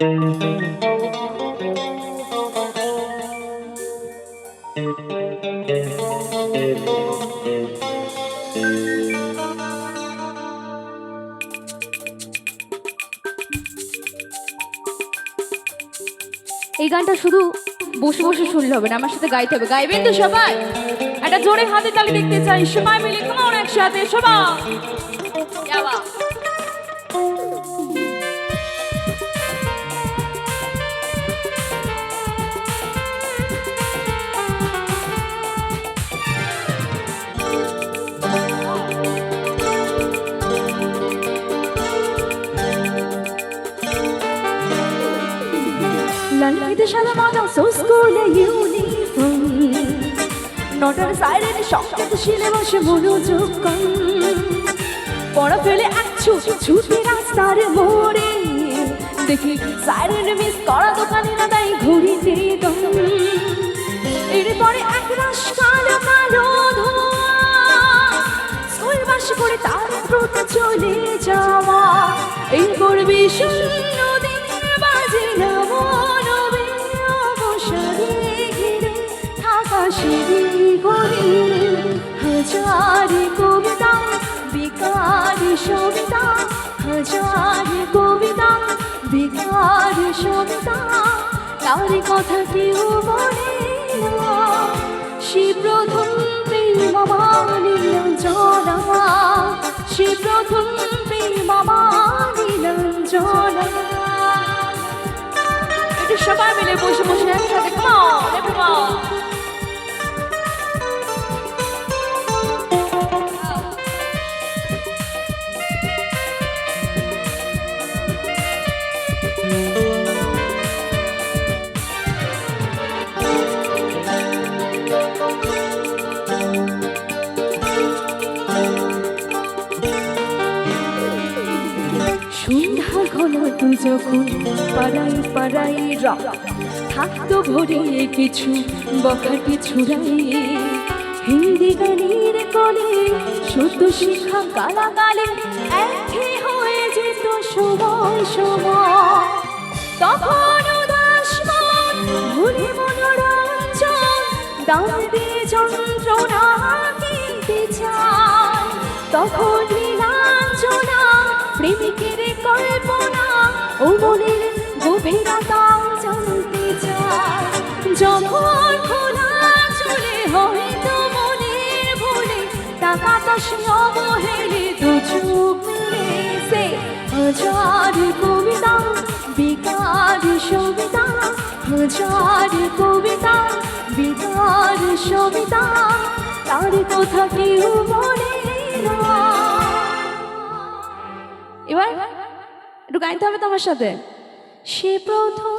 এই গানটা শুধু বসে বসে শুনলে হবে না, আমার সাথে গাইতে হবে। গাইবেন তো সবাই? একটা জোরে হাতে তালি দেখতে চাই, সবাই মিলে কেমন একসাথে, সবাই। লালকিতে সাদা মাদা সো স্কুলে ইউনিফর্ম নটার সাইরেন শক্ত শিলে বসে মনোযোগ কম পড়া ফেলে এক ছুট ছুটি রাস্তার মোড়ে দেখি সাইরেন মিস করা দোকানিরা দেয় ঘড়িতে দম এরপরে এক রাস কালো কালো স্কুল বাস করে তার দ্রুত চলে যাওয়া এই করবি শূন্য হাজারি কবিতা, বিকারি সবিতা, হাজারি কবিতা, বিকারি সবিতা। তার কথা কেউ বলে না। সে প্রথম প্রেম নীলাঞ্জনা সে প্রথম প্রেম নীলাঞ্জনা একটু সবাই মিলে বসে বসে একসাথে, come সন্ধ্যা ঘনাতো যখন পাড়াই পাড়াই রক থাকতো ভরে কিছু, বখাটি ছুড়াই হিন্দি গানের কলে, শুদ্ধ শিক্ষা গালাগালে একে হয়ে যেত সময় সময়। তখন উদাস ভুলে মনোরঞ্জন দাম দিয়ে যন্ত্রণা কিনতে চায়। তখন ও গভীরতা জানতে যখন খোলা চলে হয়তো মনের ভুলে টাকা চোখ সে হাজার কবিতা, বিকার সবিতা, হাজার কবিতা, বিকার সবিতা, তার কথা কেউ গাইতে হবে তোমার সাথে? সে প্রথম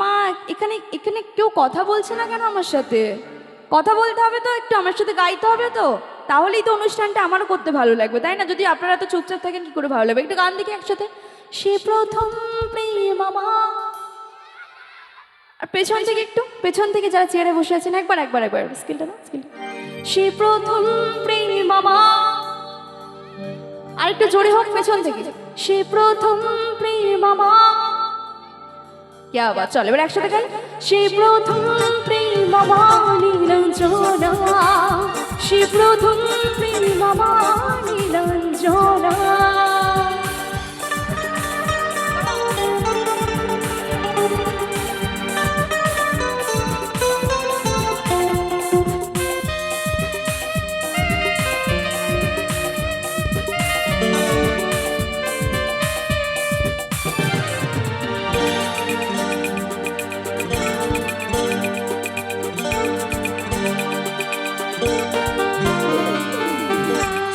মা, এখানে এখানে কেউ কথা বলছে না কেন আমার সাথে? কথা বলতে হবে তো একটু, আমার সাথে গাইতে হবে তো। তাহলেই তো অনুষ্ঠানটা আমারও করতে ভালো লাগবে, তাই না? যদি আপনারা তো চুপচাপ থাকেন, কি করে ভালো লাগবে? একটু গান দেখি একসাথে। সে প্রথম প্রেম আর পেছন থেকে একটু, পেছন থেকে যারা চেয়ারে বসে আছেন, একবার একবার একবার, স্কিলটা না স্কিল সে প্রথম প্রেম আর একটু জোরে হোক পেছন থেকে। সে প্রথম প্রেম আমার। কে আবার চল, এবার একসাথে গাই। সে প্রথম প্রেম আমার, নীলাঞ্জনা। সে প্রথম প্রেম আমার, নীলাঞ্জনা।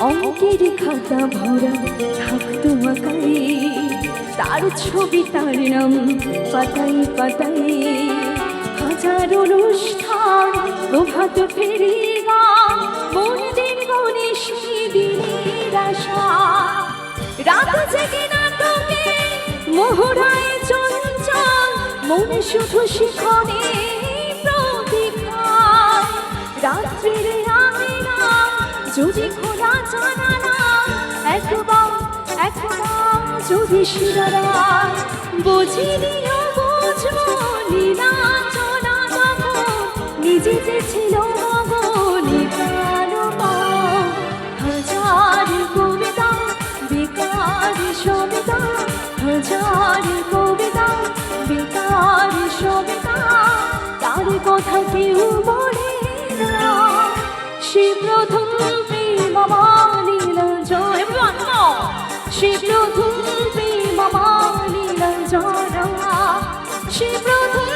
অঙ্কের খাতা ভরা থাকতো আকারে। তার ছবি, তার নাম পাতাই পাতাই হাজার অনুষ্ঠান, প্রভাত ফেরি গান মন দিন মনে সেই দিনের আশা। রাত জেগে নাটকে মোহরায় চঞ্চল শুধু শিখনে প্রতীক্ষা যদি খোলা একবার একবার যদি শিরারা বুঝিনি বুঝব নীলাঞ্জনা তখন নিজে যে ছিল তার কথা কেউ বলে না। সে প্রথম সে প্রথম